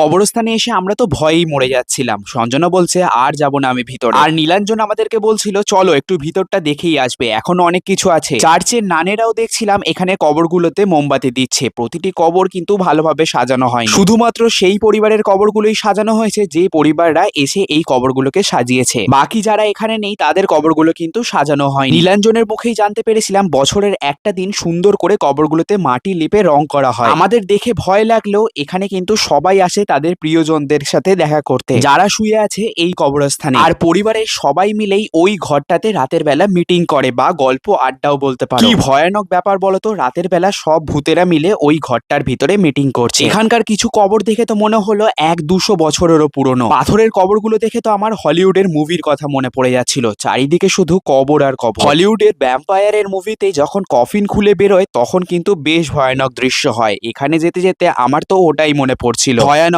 কবরস্থানে এসে আমরা তো ভয়েই মরে যাচ্ছিলাম। সঞ্জনা বলছে, আর যাব না আমি ভিতরে। আর নীলাঞ্জন আমাদেরকে বলছিল, চলো, একটু ভিতরটা দেখেই আসবে। এখনও অনেক কিছু আছে। চার্চের নানেরাও দেখছিলাম, এখানে কবরগুলোতে মোমবাতি দিচ্ছে। প্রতিটি কবর কিন্তু ভালোভাবে সাজানো হয় শুধুমাত্র সেই পরিবারের কবরগুলোই সাজানো হয়েছে, যে পরিবাররা এসে এই কবরগুলোকে সাজিয়েছে। বাকি যারা এখানে নেই, তাদের কবরগুলো কিন্তু সাজানো হয় নীলাঞ্জনের মুখেই জানতে পেরেছিলাম, বছরের একটা দিন সুন্দর করে কবরগুলোতে মাটি লিপে রং করা হয়। আমাদের দেখে ভয় লাগলেও এখানে কিন্তু সবাই আসে তাদের প্রিয়জনদের সাথে দেখা করতে। যারা শুয়ে আছে এই কবরস্থানে। আর পরিবারের সবাই মিলেই ওই ঘরটাতে রাতের বেলা মিটিং করে বা গল্প আড্ডাও বলতে পারে। কি ভয়ানক ব্যাপার বলতো রাতের বেলা সব ভূতেরা মিলে ওই ঘরটার ভিতরে মিটিং করছে। এখানকার কিছু কবর দেখে তো মনে হলো এক দুশো বছরেরও পুরনো। পাথরের কবরগুলো দেখে তো আমার হলিউডের মুভির কথা মনে পড়ে যাচ্ছিল। চারিদিকে শুধু কবর আর কবর। হলিউডের ভ্যাম্পায়ারের মুভিতে যখন কফিন খুলে বেরোয় তখন কিন্তু বেশ ভয়ানক দৃশ্য হয়। এখানে যেতে যেতে আমার তো ওটাই মনে পড়ছিল। ভয়ানক